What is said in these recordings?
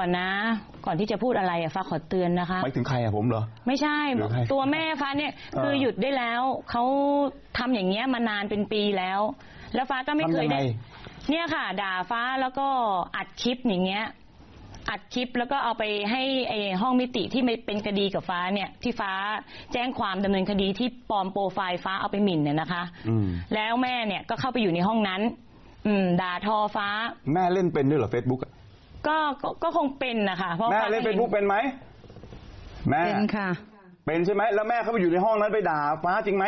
ก่อนนะ ก่อนที่จะพูดอะไรอะฟ้าขอเตือนนะคะ หมายถึงใครอะผมเหรอ ไม่ใช่หรือใครตัวแม่ฟ้าเนี่ยเออคือหยุดได้แล้วเขาทำอย่างเงี้ยมานานเป็นปีแล้ว แล้วฟ้าก็ไม่เคยทำยังไงได้เนี่ยค่ะ ด่าฟ้าแล้วก็อัดคลิปอย่างเงี้ย อัดคลิปแล้วก็เอาไปให้ไอห้องมิติที่ไม่เป็นคดีกับฟ้าเนี่ยที่ฟ้าแจ้งความดำเนินคดีที่ปลอมโปรไฟล์ฟ้าเอาไปหมิ่นเนี่ยนะคะอืม แล้วแม่เนี่ยก็เข้าไปอยู่ในห้องนั้น อืมด่าทอฟ้า แม่เล่นเป็นด้วยเหรอเฟซบุ๊ก ก็ก็ก็คงเป็นนะคะเพราะแม่ฟ้าเล่นก็เฟซบุ๊กเป็นไหมแม่เป็นค่ะ เป็นใช่ไหมแล้วแม่เขาไปอยู่ในห้องนั้นไปด่าฟ้าจริงไหม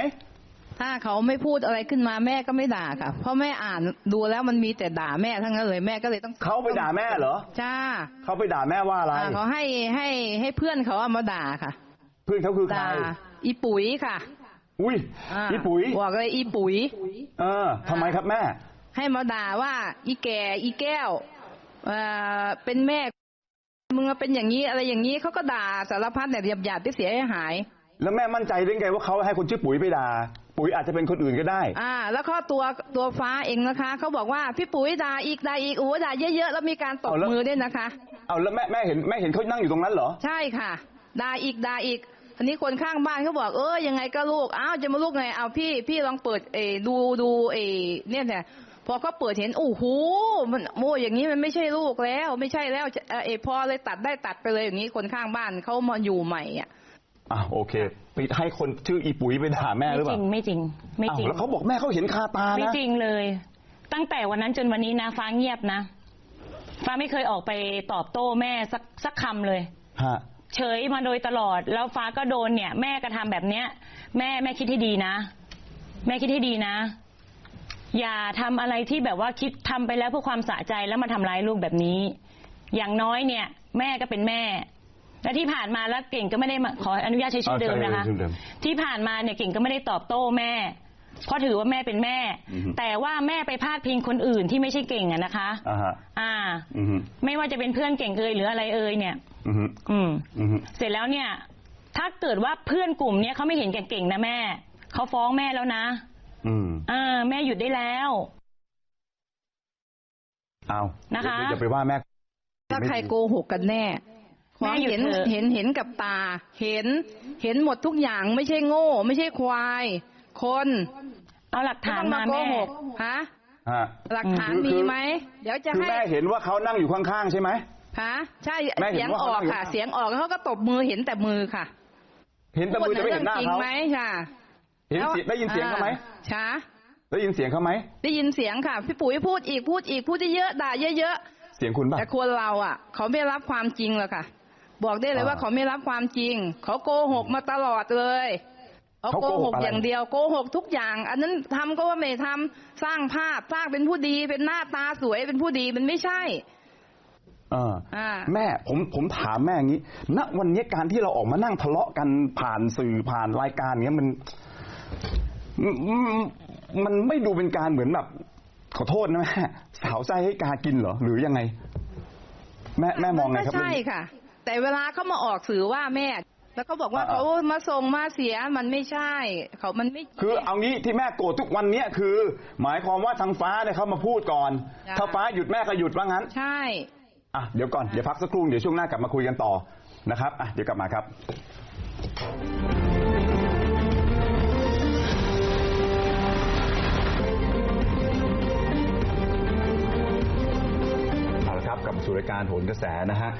ถ้าเขาไม่พูดอะไรขึ้นมาแม่ก็ไม่ด่าค่ะ เพราะแม่อ่านดูแล้วมันมีแต่ด่าแม่ทั้งนั้นเลยแม่ก็เลยต้องเขาไปด่าแม่เหรอจ้าเขาไปด่าแม่ว่าอะไร อ่าเขาให้ให้ให้เพื่อนเขาเอามาด่าค่ะ เพื่อนเขาคือใครด่าอีปุ๋ยค่ะอุ้ยอ่าพี่ปุ๋ยบอกเลยอีปุ๋ย เออทำไมครับแม่ ให้มาด่าว่าอีแก่อีแก้ว เอ่อเป็นแม่มึงมาเป็นอย่างนี้อะไรอย่างนี้เขาก็ด่าสารพัดเนี่ยหยาบๆที่เสียหาย แล้วแม่มั่นใจได้ไงว่าเขาให้คนชื่อปุ๋ยไปด่าปุ๋ยอาจจะเป็นคนอื่นก็ได้ อ่า แล้วก็ตัวตัวฟ้าเองนะคะเขาบอกว่าพี่ปุ๋ยด่าอีกด่าอีกโอ้ด่าเยอะๆแล้วมีการตบเอาแล้วมือด้วยนะคะ เอาแล้วแม่แม่เห็นแม่เห็นเขานั่งอยู่ตรงนั้นเหรอ ใช่ค่ะด่าอีกด่าอีกอันนี้คนข้างบ้านเขาบอกเออยังไงก็ลูกอ้าวจะมาลูกไงเอาพี่พี่ลองเปิดเออดูดูเออเนี่ยเนี่ย พอเขาเปิดเห็นโอ้โหมันโมอย่างนี้มันไม่ใช่ลูกแล้ว ไม่ใช่แล้วเออเออพอเลยตัดได้ตัดไปเลยอย่างนี้คนข้างบ้านเขามาอยู่ใหม่อะอะโอเคไปให้คนชื่ออีปุ๋ยไปด่าแม่หรือไม่เปจริล่างไม่จริงไม่จริงอ้าวแล้วเขาบอกแม่เขาเห็นคาตาไม่นะจริงเลย ตั้งแต่วันนั้นจนวันนี้นะฟ้าเงียบนะฟ้าไม่เคยออกไปตอบโต้แม่สักสักคำเลยฮะเฉยมาโดยตลอด แล้วฟ้าก็โดนเนี่ย แม่กระทำแบบเนี้ย แม่แม่คิดให้ดีนะ แม่คิดให้ดีนะ อย่าทำอะไรที่แบบว่าคิดทำไปแล้วเพื่อความสะใจแล้วมาทำร้ายลูกแบบนี้ อย่างน้อยเนี่ย แม่ก็เป็นแม่ และที่ผ่านมาแล้วเก่งก็ไม่ได้มาขออนุญาตใช้ชื่อเดิมนะคะเอาใช้ชื่อเดิม ที่ผ่านมาเนี่ยเก่งก็ไม่ได้ตอบโต้แม่ เพราะถือว่าแม่เป็นแม่อือฮึแต่ว่าแม่ไปพาดพิงคนอื่นที่ไม่ใช่เก่งอะนะคะ อ่าฮะอ่า อือฮึไม่ว่าจะเป็นเพื่อนเก่งเอ่ยหรืออะไรเอ่ยเนี่ย อือฮึอืม อือฮึ เสร็จแล้วเนี่ย ถ้าเกิดว่าเพื่อนกลุ่มเนี้ยเขาไม่เห็นแก่เก่งนะแม่ เขาฟ้องแม่แล้วนะ อืมอ่าแม่หยุดได้แล้วเอานะคะเดี๋ยวอย่าไปว่าแม่ถ้าใครโกหกกันแน่แม่หยุดเห็นเถอะเห็นเห็นกับตา เห็น เห็นหมดทุกอย่างไม่ใช่โง่ ไม่ใช่ควาย คน เอาหลักไม่ฐานต้องมามาโกแม่หกฮะฮะหลักฐานคือมีคือไหมเดี๋ยวจะคือให้แม่เห็นว่าเขานั่งอยู่ข้างๆใช่ไหมฮะใช่แม่เห็นเสียงว่าอเขาอกนั่งอยู่ค่ะข้างเสียงออกแล้วเขาก็ตบมือเห็นแต่มือค่ะ เห็นแต่มือแต่ไม่เห็นหน้าพูดเขาเรื่องจริงไหมค่ะ เห็นเสียงได้ยินเสียงเขาไหมช้าได้ยินเสียงเขาไหมได้ยินเสียงค่ะ พี่ปุ๋ยพูดอีกพูดอีกพูดเยอะๆด่าเยอะเสียงคุณๆป่ะแต่คนเราอะ เขาไม่รับความจริงหรอกค่ะ บอกได้เลยว่าอ่าเขาไม่รับความจริง เขาโกหกมาตลอดเลยเขาเขาโกโกหหกกอะไรอย่างเดียวโกหกทุกอย่าง อันนั้นทำก็ว่าไม่ทำสร้างภาพสร้างเป็นผู้ดีเป็นหน้าตาสวยเป็นผู้ดีมันไม่ใช่เอออ่าแม่ผมผมถามแม่อย่างนี้ณวันนี้การที่เราออกมานั่งทะเลาะกันผ่านสื่อผ่านรายการเนี้ยมัน มันมันไม่ดูเป็นการเหมือนแบบขอโทษนะแม่สาวไส้ให้กากินเหรอหรือยังไง แม่แม่มองไงนครับก็ใช่ค่ะ แต่เวลาเขามาออกสื่อว่าแม่ แล้วก็บอกว่าอ่าเขามาส่งมาเสียมันไม่ใช่ เขามันไม่ คือเอางี้ที่แม่โกรธทุกวันเนี้ยคือ หมายความว่าทางฟ้าเนี่ยเขามาพูดก่อนจ้ะถ้าฟ้าหยุดแม่ก็หยุดว่างั้น ใช่อะเดี๋ยวก่อนเดี๋ยวพักสักครู่เดี๋ยวช่วงหน้ากลับมาคุยกันต่อนะครับอะเดี๋ยวกลับมาครับ สู่รายการโหนกระแสนะฮะ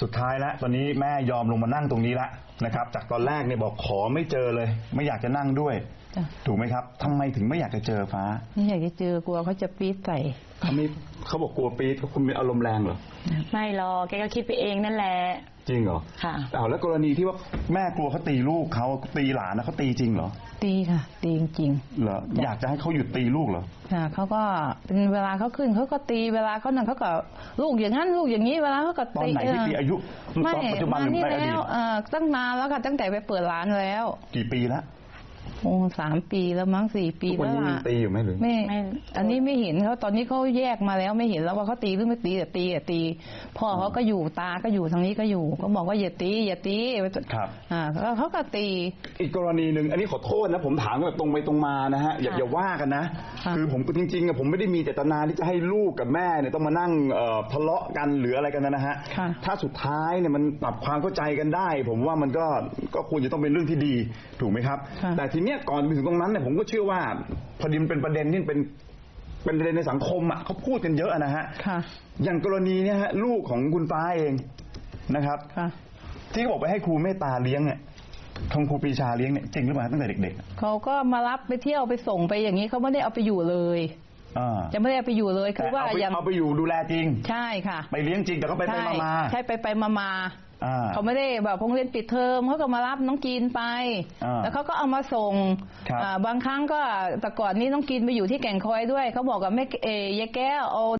สุดท้ายแล้วตอนนี้แม่ยอมลงมานั่งตรงนี้แล้วนะครับ จากตอนแรกเนี่ยบอกขอไม่เจอเลย ไม่อยากจะนั่งด้วยจ้ะถูกไหมครับทำไมถึงไม่อยากจะเจอฟ้า ไม่อยากจะเจอกลัวเขาจะปี๊ดใส่เขาไม่เขาบอกกลัวปี๊ดเขาคุณมีอารมณ์แรงเหรอไม่หรอกแกก็คิดไปเองนั่นแหละ จริงเหรอค่ะเอาแล้วกรณีที่ว่าแม่กลัวเขาตีลูกเขาตีหลานนะเขาตีจริงเหรอ ตีค่ะ ตีจริงเหรออยากจะให้เขาหยุดตีลูกเหรอๆค่ะเขาก็เป็นเวลาเขาขึ้นเขาก็ตีเวลาเขานั่นเขาก็ลูกอย่างนั้นลูกอย่างนี้เวลาเขาก็ตอนตีไหนที่ตีอายุไม่ตอนปัจจุบันมาหรือนี่ในอดีแล้ตวเอ่อตั้งนานแล้วค่ะตั้งแต่ไปเปิดร้านแล้ว กี่ปีแล้ว โอ้สามปีแล้วมั้งสี่ปีทุกวันแล้วนี้ยัล่ะงตีอยู่ไหมหรือ ไม่ไม่ อันนี้ไม่เห็นเขาตอนนี้เขาแยกมาแล้วไม่เห็นแล้วว่าเขาตีหรือไม่ตีแต่ตีแต่ตีพ่อเขาก็อยู่ตาก็อยู่ทางนี้ก็อยู่ก็บอกว่าอย่าตีอย่าตีครับ อ่าแล้วเขาก็ตี อีกกรณีหนึ่งอันนี้ขอโทษนะ ผมถามแบบตรงไปตรงมานะฮะอย่าค่ะอย่าว่ากันนะค่ะคือผมจริงๆอะผมไม่ได้มีเจตนาที่จะให้ลูกกับแม่เนี่ยต้องมานั่งเอ่อทะเลาะกันหรืออะไรกันนะฮะค่ะถ้าสุดท้ายเนี่ยมันปรับความเข้าใจกันได้ ผมว่ามันก็ก็ควรจะต้องเป็นเรื่องที่ดีถูกไหมครับ ค่ะ แต่ทีเนี้ยก่อนไปถึงตรงนั้นเนี่ยผมก็เชื่อว่าพอดีมันเป็นประเด็นที่เป็นเป็นประเด็นในสังคมอะเขาพูดกันเยอะนะฮะค่ะ อย่างกรณีเนี่ยฮะลูกของคุณฟ้าเองนะครับ ค่ะ ที่เขาบอกไปให้ครูเมตตาเลี้ยงเนี่ยทงครูปรีชาเลี้ยงเนี่ยจริงหรือเปล่าตั้งแต่เด็กเขาก็มารับไปเที่ยวไปส่งไปอย่างนี้เขาไม่ได้เอาไปอยู่เลย ๆอ่าจะไม่ได้เอาไปอยู่เลยคือว่าแต่เอาไปอย่างเอาไปอยู่ดูแลจริง ใช่ค่ะ ไปเลี้ยงจริงแต่ก็ไปไปใช่มามาใช่ไปไปมามาอ่า เขาไม่ได้แบบโรงเรียนปิดเทอมเขาก็มารับน้องกินไปอ่าแล้วเขาก็เอามาส่งครับอ่าบางครั้งก็แต่ก่อนนี้น้องกินไปอยู่ที่แก่งคอยด้วยเขาบอกกับแม่เอยายแก้วเอา